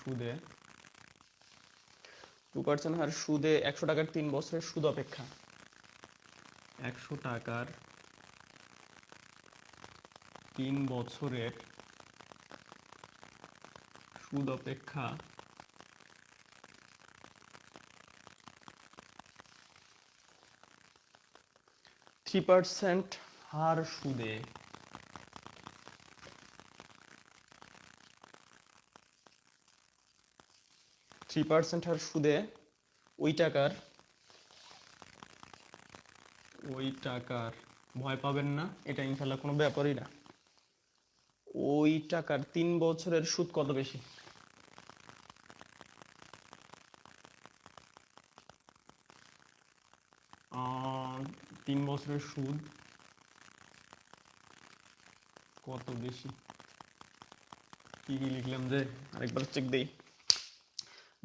সুদে। Two percent হার সুদে একশো টাকার তিন বছরের সুদ অপেক্ষা। একশো টাকার তিন বছরের সুদ অপেক্ষা থ্রি পার্সেন্ট হার সুদে। থ্রি পার্সেন্ট হার সুদে ওই টাকার ওই টাকার ভয় পাবেন না, এটা ইনশাল্লাহ কোনো ব্যাপারই না। ওই টাকার তিন বছরের সুদ কত বেশি? তিন বছরের সুদ কত বেশি? কি কি লিখলাম যে? আরেকবার চেক দেই।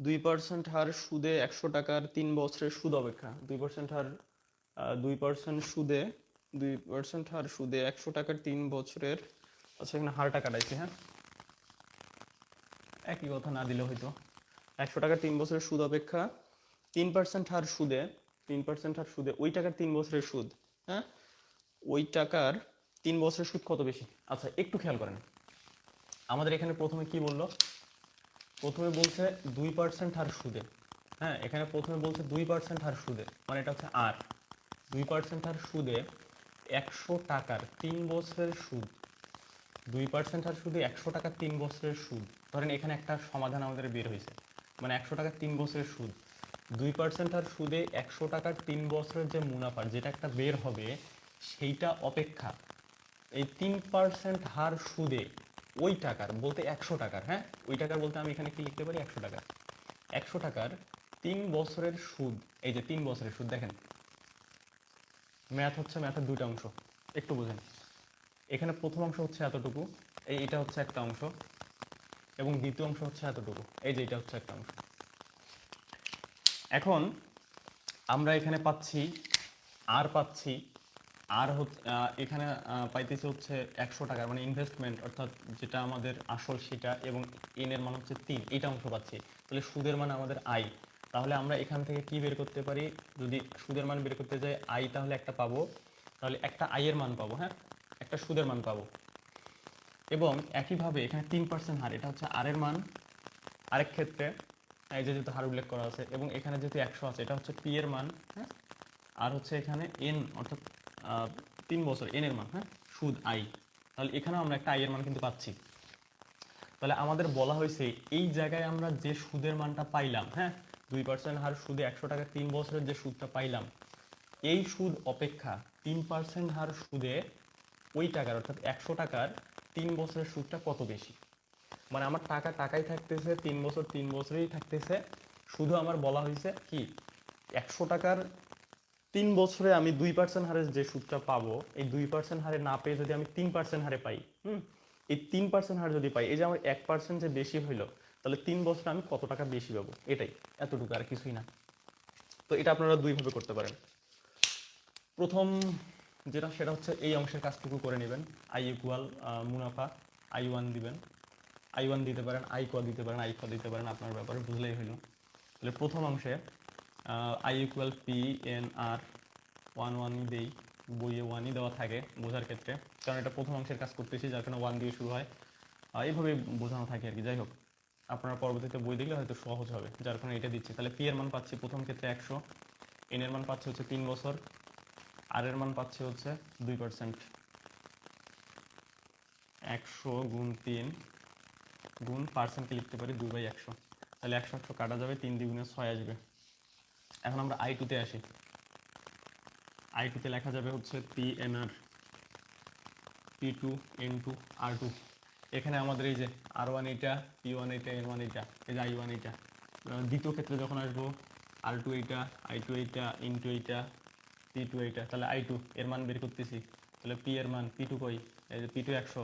দুই পার্সেন্ট হার সুদে একশো টাকার তিন বছরের সুদ অপেক্ষা। দুই পার্সেন্ট হার দুই পার্সেন্ট সুদে, দুই পার্সেন্ট হার সুদে একশো টাকার তিন বছরের আচ্ছা এখানে হার হারটা কাটাইছি হ্যাঁ? একই কথা না দিলে হয়তো। একশো টাকার তিন বছরের সুদ অপেক্ষা, তিন পার্সেন্ট হার সুদে, তিন পার্সেন্ট হার সুদে ওই টাকার তিন বছরের সুদ হ্যাঁ? ওই টাকার তিন বছরের সুদ কত বেশি? আচ্ছা একটু খেয়াল করেন। আমাদের এখানে প্রথমে কি বলল? প্রথমে বলছে দুই পার্সেন্ট হার সুদে। হ্যাঁ এখানে প্রথমে বলছে দুই পার্সেন্ট হার সুদে মানে এটা হচ্ছে আর। দুই পার্সেন্ট হার সুদে একশো টাকার তিন বছরের সুদ। দুই পার্সেন্ট হার সুদে একশো টাকার তিন বছরের সুদ। ধরেন এখানে একটা সমাধান আমাদের বের হয়েছে। মানে একশো টাকার তিন বছরের সুদ। দুই পার্সেন্ট হার সুদে একশো টাকার তিন বছরের যে মুনাফা, যেটা একটা বের হবে, সেইটা অপেক্ষা। এই তিন পার্সেন্ট হার সুদে ওই টাকার বলতে একশো টাকার হ্যাঁ? ওই টাকার বলতে আমি এখানে কি লিখতে পারি? একশো টাকার। একশো টাকার তিন বছরের সুদ, এই যে তিন বছরের সুদ, দেখেন। ম্যাথ হচ্ছে ম্যাথের দুইটা অংশ, একটু বুঝেন। এখানে প্রথম অংশ হচ্ছে এতটুকু, এই এটা হচ্ছে একটা অংশ, এবং দ্বিতীয় অংশ হচ্ছে এতটুকু, এই যে এটা হচ্ছে একটা অংশ। এখন আমরা এখানে পাচ্ছি, আর পাচ্ছি আর হচ্ছে এখানে পাইতেছে হচ্ছে একশো টাকা মানে ইনভেস্টমেন্ট অর্থাৎ যেটা আমাদের আসল সেটা এবং এন এর মান হচ্ছে তিন এটা অংশ পাচ্ছি। তাহলে সুদের মান আমাদের আই তাহলে আমরা এখান থেকে কি বের করতে পারি? যদি সুদের মান বের করতে যাই আই তাহলে একটা পাবো। তাহলে একটা আই এর মান পাবো হ্যাঁ? একটা সুদের মান পাবো। এবং একইভাবে এখানে তিন পার্সেন্ট হার, এটা হচ্ছে আর এর মান। আরেক ক্ষেত্রে, এই যে যেহেতু হার উল্লেখ করা আছে, এবং এখানে যেহেতু একশো আছে, এটা হচ্ছে পি এর মান হ্যাঁ? আর হচ্ছে এখানে এন অর্থাৎ তিন বছর এন এর মান হ্যাঁ? সুদ আই তাহলে এখানেও আমরা একটা আই এর মান কিন্তু পাচ্ছি। তাহলে আমাদের বলা হয়েছে, এই জায়গায় আমরা যে সুদের মানটা পাইলাম হ্যাঁ? দুই পার্সেন্ট হার সুদে একশো টাকা তিন বছরের যে সুদটা পাইলাম, এই সুদ অপেক্ষা তিন পার্সেন্ট হার সুদে ওই টাকার, অর্থাৎ একশো টাকার তিন বছরের সুদটা কত বেশি? মানে আমার টাকা টাকাই থাকতেছে, তিন বছর তিন বছরেই থাকতেছে। শুধু আমার বলা হয়েছে কি, একশো টাকার তিন বছরে আমি দুই পার্সেন্ট হারে যে সুদটা পাবো, এই দুই পার্সেন্ট হারে না পেয়ে যদি আমি তিন পার্সেন্ট হারে পাই, হুম, এই তিন পার্সেন্ট হার যদি পাই, এই যে আমার এক পার্সেন্ট যে বেশি হইল, তাহলে তিন বছরে আমি কত টাকা বেশি পাবো? এটাই, এতটুকু আর কিছুই না। তো এটা আপনারা দুইভাবে করতে পারেন। প্রথম যেটা, সেটা হচ্ছে এই অংশের কাজটুকু করে নেবেন। আই ইকুয়াল মুনাফা আই ওয়ান দিবেন। আই ওয়ান দিতে পারেন আই ক দিতে পারেন আই ক দিতে পারেন, আপনার ব্যাপারে বুঝলেই হইল। তাহলে প্রথম অংশে I equal P N R one ওয়ানই দেই, বইয়ে ওয়ানই দেওয়া থাকে বোঝার ক্ষেত্রে। কারণ এটা প্রথম অংশের কাজ করতেছি, যার কারণে ওয়ান দিয়ে শুরু হয়। এইভাবে বোঝানো থাকে আর কি। যাই হোক, আপনারা পরবর্তীতে বই দেখলে হয়তো সহজ হবে, যার কারণে এটা দিচ্ছি। তাহলে পি এর মান পাচ্ছি প্রথম ক্ষেত্রে একশো এন এর মান পাচ্ছি হচ্ছে তিন বছর আর এর মান পাচ্ছি হচ্ছে দুই পার্সেন্ট একশো গুণ তিন গুণ পার্সেন্টকে লিখতে পারি দুই বাই একশো। তাহলে একশো একশো কাটা যাবে, তিন দ্বিগুণে ছয় আসবে। এখন আমরা আই টুতে আসি। আই টুতে লেখা যাবে হচ্ছে P N R P two N two R two এখানে আমাদের এই যে আর ওয়ান এইটা পি ওয়ান এইটা এন ওয়ান এইটা, এই যে আই ওয়ান এইটা। দ্বিতীয় ক্ষেত্রে যখন আসব আর টু এইটা আই টু এইটা ইন টু এইটা পি টু এইটা, তাহলে আই টু এর মান বের করতেছি। তাহলে পি এর মান পি টু কই? এই যে পি টু একশো।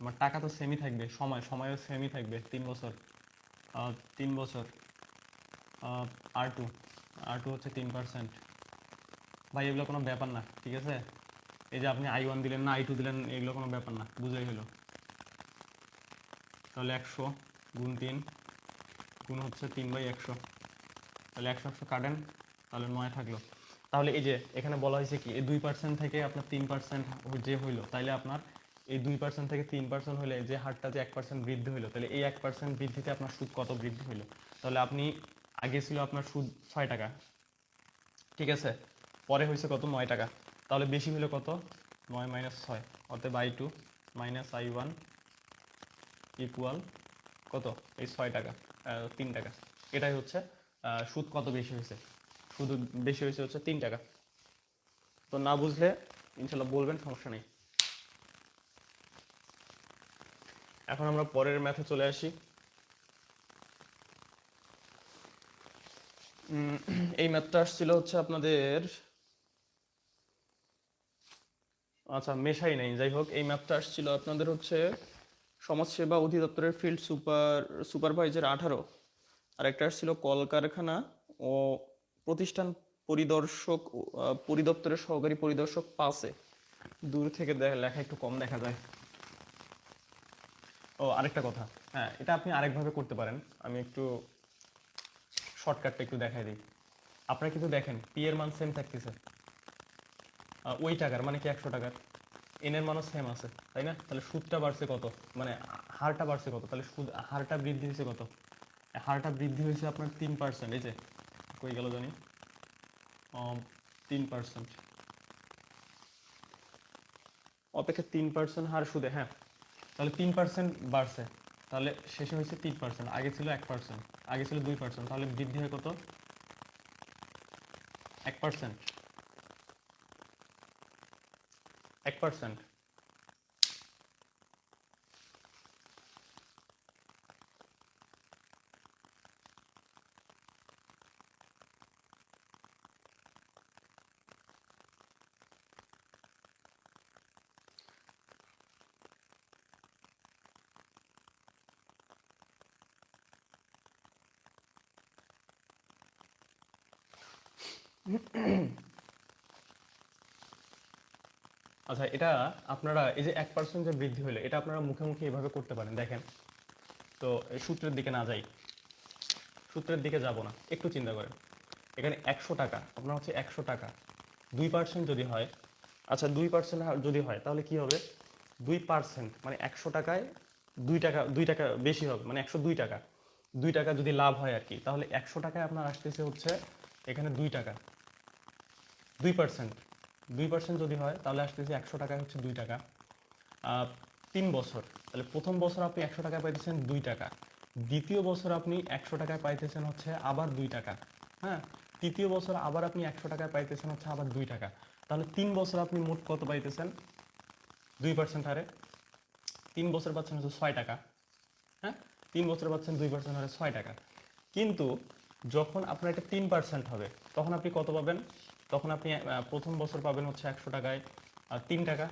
আমার টাকা তো সেমই থাকবে, সময়, সময়ও সেমই থাকবে, তিন বছর। তিন বছর। আর টু আর টু হচ্ছে তিন পার্সেন্ট ভাই, এগুলো কোনো ব্যাপার না, ঠিক আছে? এই যে আপনি আই ওয়ান দিলেন না আই টু দিলেন, এগুলো কোনো ব্যাপার না, বুঝেই হলো। তাহলে একশো গুণ তিন, গুণ হচ্ছে তিন বাই একশো। তাহলে একশো একশো কাটেন, তাহলে নয় থাকল। তাহলে এই যে এখানে বলা হয়েছে কি, এই দুই পার্সেন্ট থেকে আপনার তিন পার্সেন্ট যে হইল, তাইলে আপনার এই দুই পার্সেন্ট থেকে তিন পার্সেন্ট হলে যে হারটা যে এক পার্সেন্ট বৃদ্ধি হইল তাহলে এই এক পার্সেন্ট বৃদ্ধিতে আপনার সুদ কত বৃদ্ধি হইল? তাহলে আপনি আগে ছিল আপনার সুদ ছয় টাকা। ঠিক আছে? পরে হয়েছে কত? নয় টাকা। তাহলে বেশি হলো কত? নয় মাইনাস ছয়। অতএব I two minus I one equal কত? এই ছয় টাকা তিন টাকা। এটাই হচ্ছে সুদ কত বেশি হয়েছে সুদ বেশি হয়েছে হচ্ছে তিন টাকা। তো না বুঝলে ইনশাল্লাহ বলবেন, সমস্যা নেই। এখন আমরা পরের ম্যাথে চলে আসি। এই ম্যাথটা আসছিল হচ্ছে আপনাদের আচ্ছা মেশাই নাই, যাই হোক, এই ম্যাথটা আসছিল আপনাদের হচ্ছে সমাজসেবা অধিদপ্তরের ফিল্ড সুপার সুপারভাইজার আঠারো। আর একটা আসছিল কলকারখানা ও প্রতিষ্ঠান পরিদর্শক পরিদপ্তরের সহকারী পরিদর্শক পাশে দূর থেকে লেখা একটু কম দেখা যায়। ও, আরেকটা কথা। হ্যাঁ এটা আপনি আরেকভাবে করতে পারেন। আমি একটু শর্টকাটটা একটু দেখাই দিই। আপনারা কিন্তু দেখেন পি এর মান সেম থাকতেছে। ওই টাকার মানে কি একশো টাকার? এন এর মানও সেম আছে, তাই না? তাহলে সুদটা বাড়ছে কত? মানে হারটা বাড়ছে কত? তাহলে সুদ, হারটা বৃদ্ধি হয়েছে কত? হারটা বৃদ্ধি হয়েছে আপনার তিন পার্সেন্ট এই যে, কই গেল জানি? তিন পার্সেন্ট অপেক্ষা তিন পার্সেন্ট হার সুদে হ্যাঁ। তাহলে তিন পার্সেন্ট বাড়ছে, তাহলে শেষে হয়েছে তিন পার্সেন্ট আগে ছিল এক পার্সেন্ট আগে ছিল দুই পার্সেন্ট তাহলে বৃদ্ধি হয় কত? এক পার্সেন্ট এক পার্সেন্ট এটা আপনারা, এই যে এক পার্সেন্ট যে বৃদ্ধি হলো, এটা আপনারা মুখে মুখে এভাবে করতে পারেন। দেখেন, তো সূত্রের দিকে না যাই, সূত্রের দিকে যাব না, একটু চিন্তা করেন। এখানে একশো টাকা, আপনার হচ্ছে একশো টাকা। দুই পার্সেন্ট যদি হয় আচ্ছা দুই পার্সেন্ট যদি হয়, তাহলে কি হবে? দুই পার্সেন্ট মানে একশো টাকায় দুই টাকা দুই টাকা বেশি হবে মানে একশো দুই টাকা। দুই টাকা যদি লাভ হয় আর কি, তাহলে একশো টাকায় আপনার আসতেছে হচ্ছে, এখানে দুই টাকা। দুই পার্সেন্ট দুই পার্সেন্ট যদি হয়, তাহলে আসতেছে একশো টাকায় হচ্ছে দুই টাকা। তিন বছর, তাহলে প্রথম বছর আপনি একশো টাকায় পাইতেছেন দুই টাকা। দ্বিতীয় বছর আপনি একশো টাকায় পাইতেছেন হচ্ছে আবার দুই টাকা। হ্যাঁ? তৃতীয় বছর আবার আপনি একশো টাকায় পাইতেছেন হচ্ছে আবার দুই টাকা। তাহলে তিন বছর আপনি মোট কত পাইতেছেন? দুই পার্সেন্ট হারে। তিন বছর পাচ্ছেন হচ্ছে ছয় টাকা। হ্যাঁ? তিন বছর পাচ্ছেন দুই পার্সেন্ট হারে ছয় টাকা। কিন্তু যখন আপনার এটা তিন পার্সেন্ট হবে, তখন আপনি কত পাবেন? তখন আপনি প্রথম বছর পাবেন হচ্ছে একশো টাকায় তিন টাকা।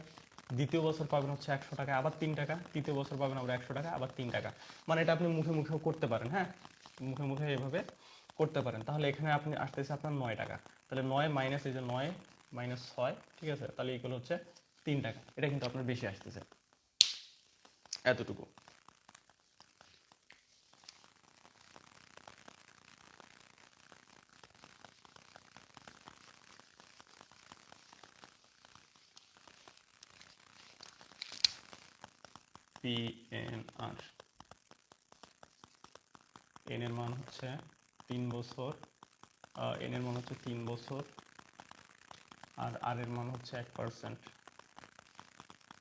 দ্বিতীয় বছর পাবেন হচ্ছে একশো টাকা আবার তিন টাকা। তৃতীয় বছর পাবেন আবার একশো টাকা, আবার তিন টাকা। মানে এটা আপনি মুখে মুখেও করতে পারেন হ্যাঁ? মুখে মুখে এভাবে করতে পারেন। তাহলে এখানে আপনি আসতেছে আপনার নয় টাকা। তাহলে নয় মাইনাস এই যে নয় মাইনাস ছয়, ঠিক আছে? তাহলে এগুলো হচ্ছে তিন টাকা। এটা কিন্তু আপনার বেশি আসতেছে। এতটুকু। পি এন এর মান হচ্ছে তিন বছর এন এর মান হচ্ছে তিন বছর, আর আর এর মান হচ্ছে এক পার্সেন্ট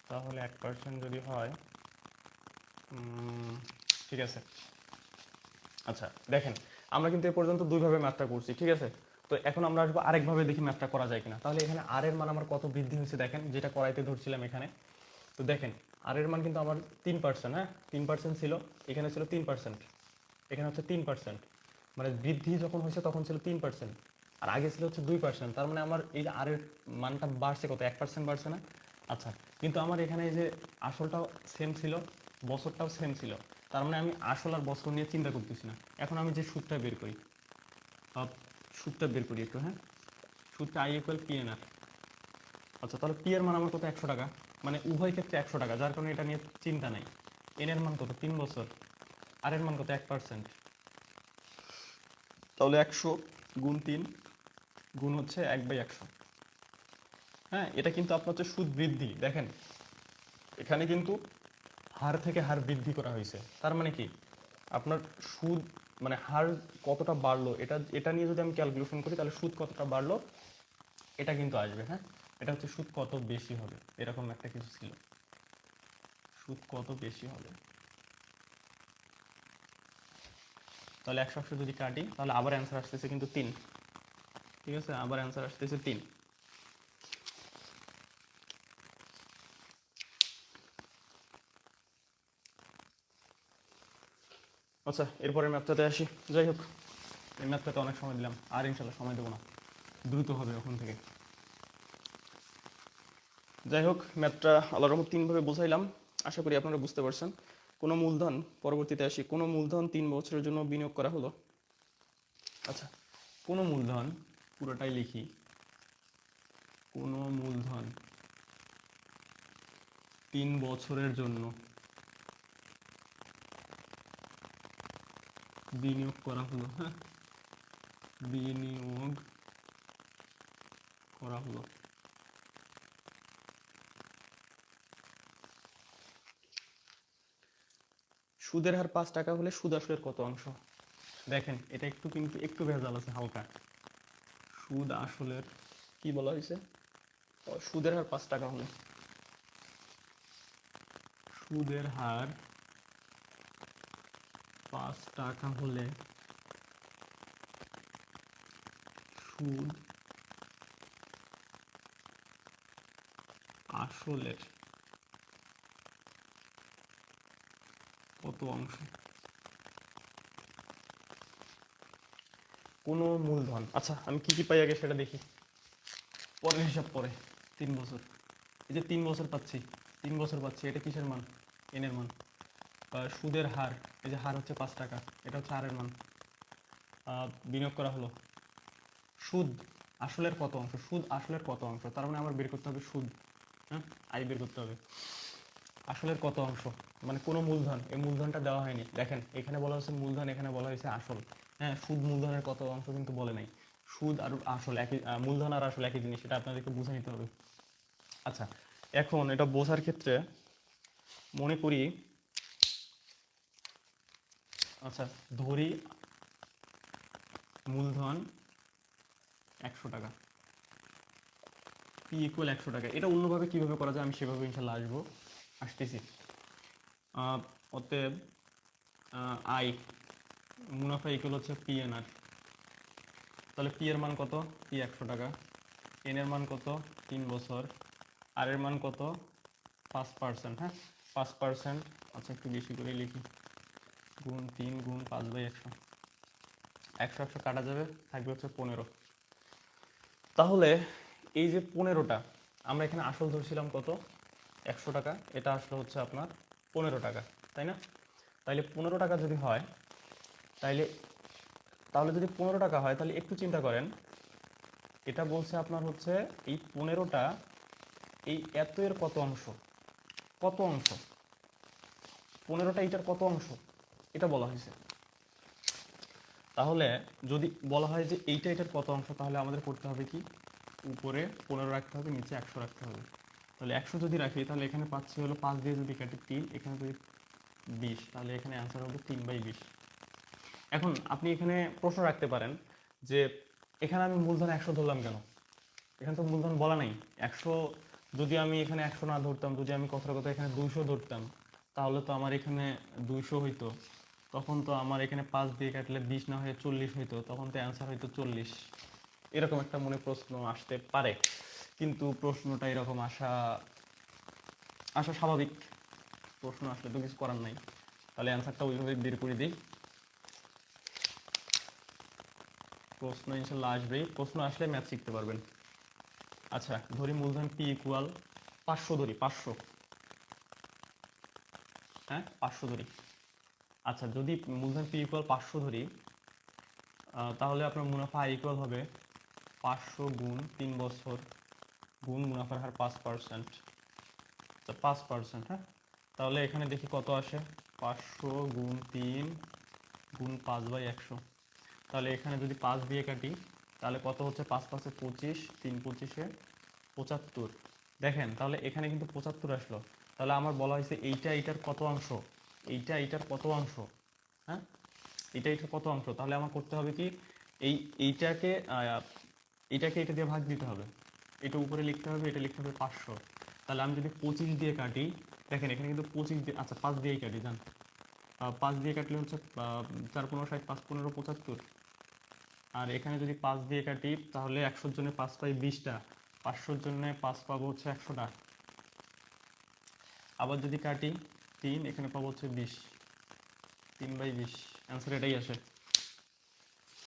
তাহলে এক পার্সেন্ট যদি হয় ঠিক আছে। আচ্ছা দেখেন, আমরা কিন্তু এ পর্যন্ত দুইভাবে ম্যাথটা করছি, ঠিক আছে? তো এখন আমরা আসব আরেকভাবে দেখি ম্যাথটা করা যায় কিনা। তাহলে এখানে আর এর মান আমার কত বৃদ্ধি হয়েছে দেখেন, যেটা করাইতে ধরছিলাম এখানে। তো দেখেন আর এর মান কিন্তু আমার তিন পার্সেন্ট হ্যাঁ? তিন পার্সেন্ট ছিল, এখানে ছিল তিন পার্সেন্ট এখানে হচ্ছে তিন পার্সেন্ট মানে বৃদ্ধি যখন হয়েছে তখন ছিল তিন পার্সেন্ট আর আগে ছিল হচ্ছে দুই পার্সেন্ট তার মানে আমার এই আর এর মানটা বাড়ছে কত? এক পার্সেন্ট বাড়ছে না? আচ্ছা কিন্তু আমার এখানে যে আসলটাও সেম ছিল, বছরটাও সেম ছিল, তার মানে আমি আসল আর বছর নিয়ে চিন্তা করতেছি না। এখন আমি যে সুদটা বের করি সুদটা বের করি একটু হ্যাঁ? সুদটা I equal P N R আচ্ছা তাহলে পি এর মান আমার কত? একশো টাকা। মানে উভয় ক্ষেত্রে একশো টাকা, যার কারণে এটা নিয়ে চিন্তা নাই। এন এর মান কত? তিন বছর। আর এর মান কত? এক পার্সেন্ট তাহলে একশো গুণ তিন গুণ হচ্ছে এক বাই একশো। হ্যাঁ এটা কিন্তু আপনার হচ্ছে সুদ বৃদ্ধি। দেখেন, এখানে কিন্তু হার থেকে হার বৃদ্ধি করা হয়েছে। তার মানে কি? আপনার সুদ মানে হার কতটা বাড়লো, এটা এটা নিয়ে যদি আমি ক্যালকুলেশন করি, তাহলে সুদ কতটা বাড়লো, এটা কিন্তু আসবে হ্যাঁ? এটা হচ্ছে সুদ কত বেশি হবে? এরকম একটা কিছু ছিল। সুদ কত বেশি হবে? তাহলে একশো একশো যদি কাটি, তাহলে আবার অ্যান্সার আসতেছে কিন্তু তিন। ঠিক আছে? আবার অ্যান্সার আসতেছে তিন। আচ্ছা এরপরে ম্যাপটাতে আসি। যাই হোক, এই ম্যাপটাতে অনেক সময় দিলাম। আর ইনশাল্লাহ সময় দেবো না। দ্রুত হবে ওখান থেকে। যাই হোক, ম্যাথটা আল্লাহ রহমত তিনভাবে বোঝাইলাম। আশা করি আপনারা বুঝতে পারছেন। কোনো মূলধন, পরবর্তীতে আসি, কোনো মূলধন তিন বছরের জন্য বিনিয়োগ করা হলো? আচ্ছা কোনো মূলধন, পুরোটাই লিখি। কোনো মূলধন তিন বছরের জন্য বিনিয়োগ করা হলো হ্যাঁ? বিনিয়োগ করা হলো। সুদের হার পাঁচ টাকা হলে সুদ আসলের কত অংশ? দেখেন, এটা একটু কিন্তু একটু ভেজাল আছে, হালকা। সুদ আসলের, কি বলা হয়েছে? সুদের হার পাঁচ টাকা হলে। সুদের হার পাঁচ টাকা হলে সুদ আসলের অংশ। কোনো মূলধন। আচ্ছা আমি কি কি পাই আগে সেটা দেখি। পরের হিসাব পরে, তিন বছর। এই যে তিন বছর পাচ্ছি, তিন বছর পাচ্ছি, এটা কিসের মান? এনের মান। সুদের হার, এই যে হার হচ্ছে পাঁচ টাকা, এটা হচ্ছে হারের মান। বিনিয়োগ করা হলো। সুদ আসলের কত অংশ? সুদ আসলের কত অংশ? তার মানে আমার বের করতে হবে সুদ হ্যাঁ? আই বের করতে হবে। আসলের কত অংশ? মানে কোনো মূলধন, এই মূলধনটা দেওয়া হয়নি। দেখেন, এখানে বলা হয়েছে মূলধন, এখানে বলা হয়েছে আসল। হ্যাঁ সুদ মূলধনের কত অংশ কিন্তু বলে নাই। সুদ আর আসল, একই মূলধন আর আসল একই জিনিস সেটা আপনাদেরকে বুঝে নিতে হবে। আচ্ছা এখন এটা বোঝার ক্ষেত্রে মনে করি আচ্ছা ধরি মূলধন একশো টাকা। পি ইকুয়াল একশো টাকা। এটা অন্যভাবে কীভাবে করা যায় আমি সেভাবে ইনশাল্লাহ আসব। আসতেছি। অতএব আই, মুনাফা ইকুয়াল হচ্ছে পি এন আর তাহলে পি এর মান কত? পি একশো টাকা। এন এর মান কত? তিন বছর। আর এর মান কত? পাঁচ পার্সেন্ট হ্যাঁ? পাঁচ পার্সেন্ট আচ্ছা একটু বেশি করে লিখি। গুণ তিন গুণ পাঁচ বাই একশো। একশো একশো কাটা যাবে, থাকবে হচ্ছে পনেরো। তাহলে এই যে পনেরোটা, আমরা এখানে আসল ধরছিলাম কত? একশো টাকা, এটা আসলে হচ্ছে আপনার পনেরো টাকা, তাই না? তাইলে পনেরো টাকা যদি হয়, তাইলে, তাহলে যদি পনেরো টাকা হয়, তাহলে একটু চিন্তা করেন, এটা বলছে আপনার হচ্ছে এই পনেরোটা, এই এত এর কত অংশ? কত অংশ? পনেরোটা এটার কত অংশ? এটা বলা হয়েছে। তাহলে যদি বলা হয় যে এইটা এটার কত অংশ, তাহলে আমাদের করতে হবে কি? উপরে পনেরো রাখতে হবে, নিচে একশো রাখতে হবে। তাহলে একশো যদি রাখি, তাহলে এখানে পাচ্ছি হলো পাঁচ দিয়ে যদি কাটি তিন, এখানে যদি বিশ, তাহলে এখানে অ্যান্সার হবে তিন বাই বিশ। এখন আপনি এখানে প্রশ্ন রাখতে পারেন যে এখানে আমি মূলধন একশো ধরলাম কেন? এখানে তো মূলধন বলা নাই। একশো যদি আমি এখানে একশো না ধরতাম, যদি আমি কথার কথা এখানে দুইশো ধরতাম, তাহলে তো আমার এখানে দুইশো হইতো। তখন তো আমার এখানে পাঁচ দিয়ে কাটলে বিশ না হয়ে চল্লিশ হইতো, তখন তো অ্যান্সার হইতো চল্লিশ। এরকম একটা মনে প্রশ্ন আসতে পারে। কিন্তু প্রশ্নটা এরকম আসা আসা স্বাভাবিক। প্রশ্ন আসলে তো কিছু করার নাই। তাহলে অ্যান্সারটা ওইভাবে বের করে দিই। প্রশ্ন ইনশাল্লাহ আসবেই প্রশ্ন আসলে ম্যাথ শিখতে পারবেন। আচ্ছা ধরি মূলধন পি ইকুয়াল পাঁচশো ধরি, পাঁচশো। হ্যাঁ পাঁচশো ধরি। আচ্ছা যদি মূলধন পি ইকুয়াল পাঁচশো ধরি তাহলে আপনার মুনাফা ইকুয়াল হবে পাঁচশো গুণ তিন বছর। গুণ মুনাফার হার পাঁচ পার্সেন্ট আচ্ছা পাঁচ পার্সেন্ট হ্যাঁ? তাহলে এখানে দেখি কত আসে? পাঁচশো গুণ তিন গুণ পাঁচ বাই একশো। তাহলে এখানে যদি পাঁচ দিয়ে কাটি, তাহলে কত হচ্ছে? পাঁচ পাঁচে পঁচিশ, তিন পঁচিশে পঁচাত্তর। দেখেন, তাহলে এখানে কিন্তু পঁচাত্তর আসলো। তাহলে আমার বলা হয়েছে এইটা এইটার কত অংশ? এইটা এইটার কত অংশ? হ্যাঁ? এটা এইটার কত অংশ? তাহলে আমার করতে হবে কি? এই এইটাকে এটাকে এটা দিয়ে ভাগ দিতে হবে। এটা উপরে লিখতে হবে, এটা লিখতে হবে পাঁচশো। তাহলে আমি যদি পঁচিশ দিয়ে কাটি, দেখেন এখানে কিন্তু পঁচিশ দিয়ে আচ্ছা পাঁচ দিয়েই কাটি যান পাঁচ দিয়ে কাটলে হচ্ছে চার পনেরো ষাট, পাঁচ পনেরো পঁচাত্তর। আর এখানে যদি পাঁচ দিয়ে কাটি, তাহলে একশোর জন্য পাঁচ পাই বিশটা, পাঁচশোর জন্য পাঁচ পাবো হচ্ছে একশোটা। আবার যদি কাটি, তিন, এখানে পাবো হচ্ছে বিশ। তিন বাই বিশ অ্যান্সার এটাই আসে।